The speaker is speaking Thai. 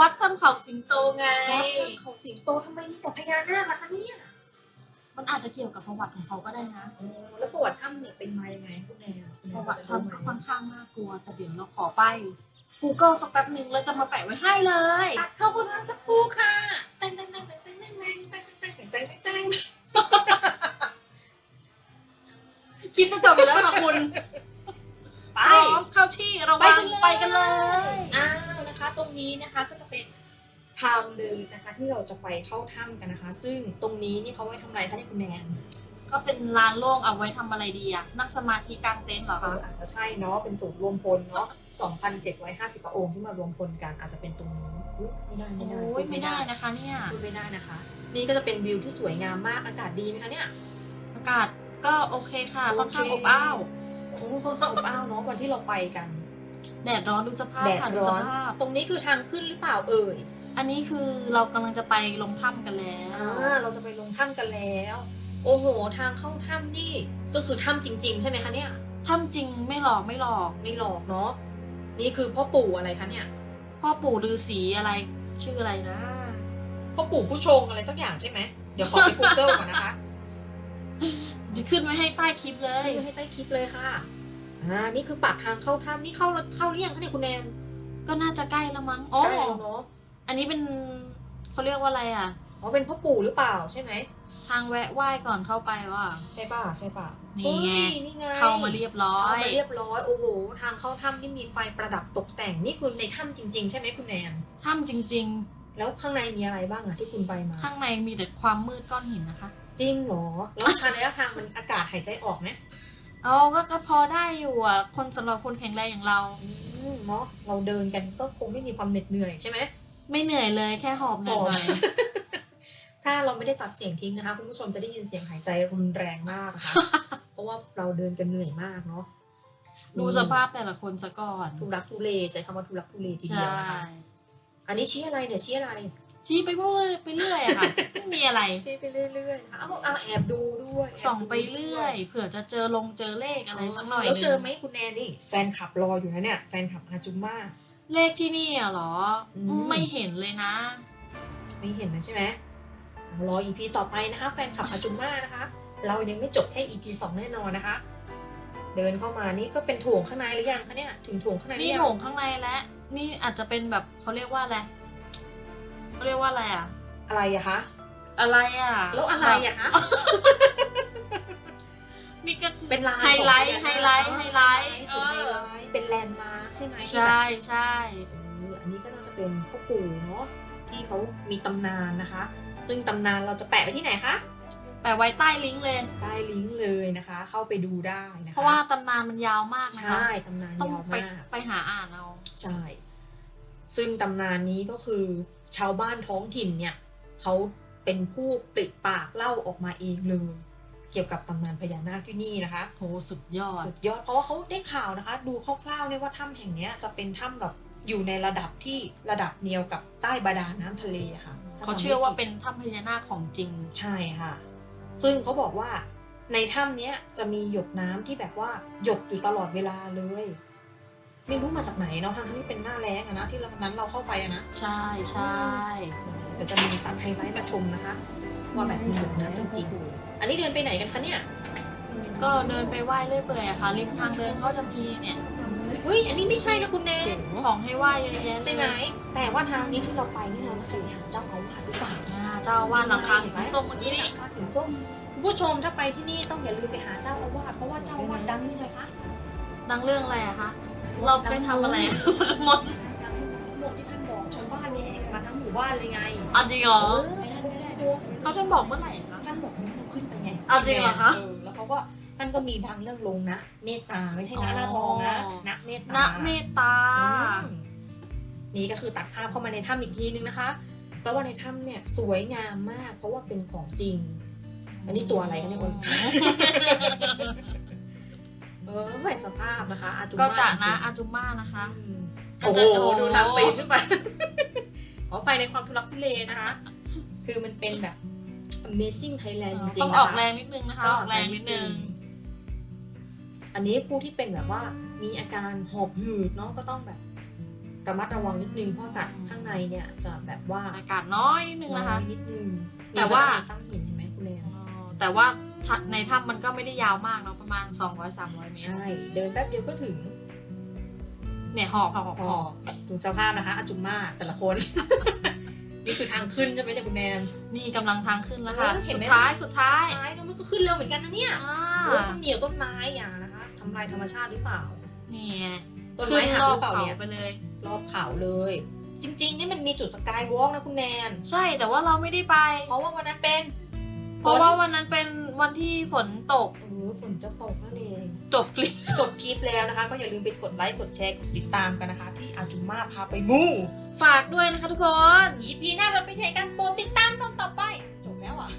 วัดถ้ำเขาสิงโตไง วัดเขาสิงโตทำไมมีแต่พญานาคล่ะคะเนี่ยมันอาจจะเกี่ยวกับประวัติของเขาก็ได้นะโอ้แล้วประวัติถ้ำเนี่ยเป็นมายังไงคุณแนนคุณแนปนระวัติจะรู้ไหมทำค่อนข้างน่ากลัว แต่เดี๋ยวเราขอไป Google สักแป๊บหนึ่งแล้วจะมาแปะไว้ให้เลยตัดเข้าโฆษณาสักครู่ค่ะแตงแตงแตงแตงแตงแตงแตงแตงแตงแตงแตงแตงคลิปจะจบอยู่แล้วค่ะคุณไปพร้อมเข้าที่ระวังไปไปกักันนเลเลยยอ้าว นะคะ ตรงนี้นะคะก็จะเป็นทางเดินนะคะที่เราจะไปเข้าถ้ำกันนะคะ ซึ่งตรงนี้นี่เขาไว้ทำอะไรคะเนี่ยคุณแนนก็เป็นลานโล่งเอาไว้ทำอะไรดีอะนั่งสมาธิกลางเต็นท์เหรอเอคะออาจจะใช่เนาะเป็นศูนย์รวมพลเนาะ2,750พระองค์ที่มารวมพลกันอาจจะเป็นตรงนี้อุ๊ยไม่ได้ไม่ได้โอ้ยไม่ได้นะคะเนี่ย พูดไม่ได้นะคะ นี่ก็จะเป็นวิวที่สวยงามมากอากาศดีไหมคะเนี่ย อากาศก็โอเคค่ะโอเคค่อนข้างอบอ้าว โอ้ค่อนข้างอบอ้าวเนาะวันที่เราไปกัน แดดร้อนดูสภาพแดดค่ะดูร้สอน ภาพ ตรงนี้คือทางขึ้นหรือเปล่าเอ่ยอันนี้คือเรากำลังจะไปลงถ้ำกันแล้ว อ่าเราจะไปลงถ้ำกันแล้ว โอ้โห ทางเข้าถ้ำนี่ก็คือถ้ำจริง ๆ ใช่ไหมคะเนี่ย ถ้ำจริงไม่หลอกไม่หลอก ไม่หลอกเนาะ นี่คือพ่อปู่อะไรคะเนี่ย พ่อปู่ฤาษีอะไรชื่ออะไรนะ พ่อปู่ผู้ชงอะไรสักอย่างใช่ไหม เดี๋ยวขอไป Google ก่อนนะคะจะขึ้นไว้ให้ใต้คลิปเลย ขึ้นให้ใต้คลิปเลยค่ะ อ่านี่คือปากทางเข้าถ้ำนี่เข้าเข้าหรือยังคะเนี่ยคุณแนนก็น่าจะใกล้แล้วมั้งอ๋อใกล้แล้วเนาะอันนี้เป็นเขาเรียกว่าอะไรอะอ๋อเป็นพ่อปู่หรือเปล่าใช่ไหมทางแวะไหว้ก่อนเข้าไปว่ะใช่ป่ะใช่ป่ะนี่ไงเฮ้ยนี่ไงเข้ามาเรียบร้อเข้ายมาเรียบร้อยโอ้โหทางเข้าถ้ำนี่มีไฟประดับตกแต่งนี่คือในถ้ำจริง ๆ ใช่ไหมคุณแนนถ้ำจริงแล้วข้างในมีอะไรบ้างอะที่คุณไปมาๆข้างในมีแต่ความมืดก้อนหินนะคะ จริงเหรอแล้วทางระยะทางมันอากาศหายใจออกไหม อ๋อก็ก็พอได้อยู่อะ คนสำหรับคนแข็งแรงอย่างเรา อืมเนาะเราเดินกันก็คงไม่มีความเหน็ดเหนื่อยใช่ไหม ไม่เหนื่อยเลยแค่หอบหน่อยถ้าเราไม่ได้ตัดเสียงทิ้งนะคะ คุณผู้ชมจะได้ยินเสียงหายใจรุนแรงมากนะคะ เพราะว่าเราเดินกันเหนื่อยมากเนาะๆดูสภาพแต่ละคนซะก่อนทุลักทุเลใช้คำว่าทุลักทุเลทีใชเดียวนะคะ่อันนี้ชี้อะไรเนี่ยชี้อะไร ชี้ไปเรื่อยไปเรื่อยอะค่ะไม่มีอะไรชี้ไปเรื่อยๆนะคะเอาเอาแอบดูด้วยแบดูส่องไปเรื่อย เผื่อจะเจอลงเจอเลขอะไรสักหน่อยแล้วนึงเจอไหมคุณแนนนี่แฟนขับรออยู่นะเนี่ย แฟนขับอาจุมมาเลขที่นี่อะเหรออืมไม่เห็นเลยนะ ไม่เห็นนะใช่ไหมรออีพีต่อไปนะคะ แฟนขับอาจุมมานะคะ เรายังไม่จบแค่อีพีสองแน่นอนนะคะ เดินเข้ามานี่ก็เป็นโถงข้างในหรือยังคะเนี่ยถึงโถงข้างในหรืนี่อยังโถงข้างในแล้วนี่อาจจะเป็นแบบเขาเรียกว่าอะไร เขาเรียกว่าอะไรอะอะไรอะคะ อะไรอะแล้วอะไรอะคะ นี่ก็คือเป็นลานไฮไลท์ของไฮไลท์ไฮไลท์จุดไฮไลท์เป็นแลนด์มาร์คใช่ไหมใช่ใช่เอออันนี้ก็น่าจะเป็นพ่อปู่เนาะที่เขามีตำนานนะคะ ซึ่งตำนานเราจะแปะไว้ที่ไหนคะแปะไว้ใต้ลิงก์เลย ใต้ลิงก์เลยนะคะ เข้าไปดูได้นะคะ เพราะว่าตำนานมันยาวมากนะคะ ใช่ตำนานต้องยาวไปมาก ไปหาอ่านเอา ใช่ ซึ่งตำนานนี้ก็คือ ชาวบ้านท้องถิ่นเนี่ยเขาเป็นผู้ปริปากเล่าออกมาเองเลยเกี่ยวกับตำนานพญานาคที่นี่นะคะโหสุดยอด สุดยอดเพราะว่าเขาได้ข่าวนะคะ ดูคร่าวๆเนี่ยว่าถ้ำแห่งเนี้ยจะเป็นถ้ำแบบอยู่ในระดับที่ระดับเดียวกับใต้บาดาลน้ำทะเลอะค่ะถ้เขาจำไม่เชื่อว่าผิดเป็นถ้ำพญานาคของจริงใช่ค่ะ ซึ่งเขาบอกว่าในถ้ำเนี้ยจะมีหยดน้ำที่แบบว่าหยดอยู่ตลอดเวลาเลย ไม่รู้มาจากไหนเนาะทั้งที่เป็นหน้าแล้งอะนะ ที่เรานั้นเราเข้าไปอะนะใช่ใช่เดี๋ยวจะมีตัดไฮไลท์มาชมนะคะ ว่าแบบมีหยดน้ำจริงๆอันนี้เดินไปไหนกันคะเนี่ย ก็เดินไปไหว้เรื่อยเปื่อยอะค่ะริมทางเดินก็จะมีเนี่ยเฮ้ยอันนี้ไม่ใช่นะคุณแนนของให้ไหว้เยอะแยะเลยใช่ไหมแต่ว่าทางนี้ที่เราไปนี่เราน่าจะไปหาเจ้าอาวาสหรือเปล่าอ่าเจ้าว่าหลังคาสีส้มเมื่อกี้นี่หลังคาสีส้มคุณผู้ชมถ้าไปที่นี่ต้องอย่าลืมไปหาเจ้าอาวาสเพราะว่าเจ้าอาวาสดังนี่เลยคะดังเรื่องอะไรอะคะ เราไปทำอะไรอะมดดังหมดที่ท่านบอกชาวบ้านเนี่ยแห่กันมาทั้งหมู่บ้านเลยไงเอาจริงเหรอเออไม่ได้ไม่ได้ดูเขาท่านบอกเมื่อไหร่คะท่านบอกตอนนั้นเราขึ้นไปไงเอาจริงเหรอคะเออแล้วเขาก็ท่านก็มีดังเรื่องลงนะเมตตาไม่ใช่นะหน้าทองนะนะเมตตาณเมตตาอืมนี่ก็คือตัดภาพเข้ามาในถ้ำอีกทีนึงนะคะแต่ว่าในถ้ำเนี่ยสวยงามมาก เพราะว่าเป็นของจริง อันนี้ตัวอะไรคะเนี่ยคน เออไม่สภาพนะคะ อาจุก็มาจะนะจริงๆอาจุม่านะคะอืมอาโอ้จจะโหโอ้โหดูทางปีนขึ้นไปขอไปในความทุลักทุเลนะคะ คือมันเป็นแบบ Amazing Thailand จริงๆต้องนะคะออกแรงนิดนึงนะคะ ออกแรงนิดนึง อันนี้ผู้ที่เป็นแบบว่ามีอาการหอบหืดเนาะก็ต้องแบบระมัดระวังนิดนึงเพราะอากาศข้างในเนี่ยจะแบบว่าอากาศน้อยนิดนึงร้นะคะอนนิดนึงแต่ว่านี่ก็จะมีตั้งหินเห็นไหมคุณแนนอ๋อแต่ว่าถ้า ในถ้ำมันก็ไม่ได้ยาวมากเนาะประมาณ 200-300เมตร ใช่ เดินแป๊บเดียวก็ถึง เนี่ยหอบหอบหอบพหออบดูสภาพนะคะอาจุมมาแต่ละคน นี่คือทางขึ้นใช่ไหมเนี่ยคุณแนน นี่กำลังทางขึ้นแล้วค่ะ เออเห็นสุไหมดท้ายสุดท้ายไม้เนอะมันก็ขึ้นเร็วเหมือนกันนะเนี่ยอ่าโอ้ยมันเหนียวต้นไม้อย่านะคะทำลายธรรมชาติหรือเปล่า นี่ไงต้นขึ้ไม้นหักรอหบรือเปล่าเขาเนี่ย ไปเลย รอบเขาเลย จริงๆ นี่มันมีจุดสกายวอล์กนะคุณแนน ใช่แต่ว่าเราไม่ได้ไป เพราะว่าวันนั้นเป็น เพราะว่าวันนั้นเป็นวันที่ฝนตก โอ้โฝนจะตกนั่นเอง จบคลิปจบคลิปแล้วนะคะ ก็อย่าลืมไปกดไลค์ กดแชร์ กดติดตามกันนะคะ ที่อาจุมาพาไปมู ฝากด้วยนะคะทุกคน อีพีหน้าเราไปเทกันโปรดติดตามตอนต่อไป จบแล้วอะ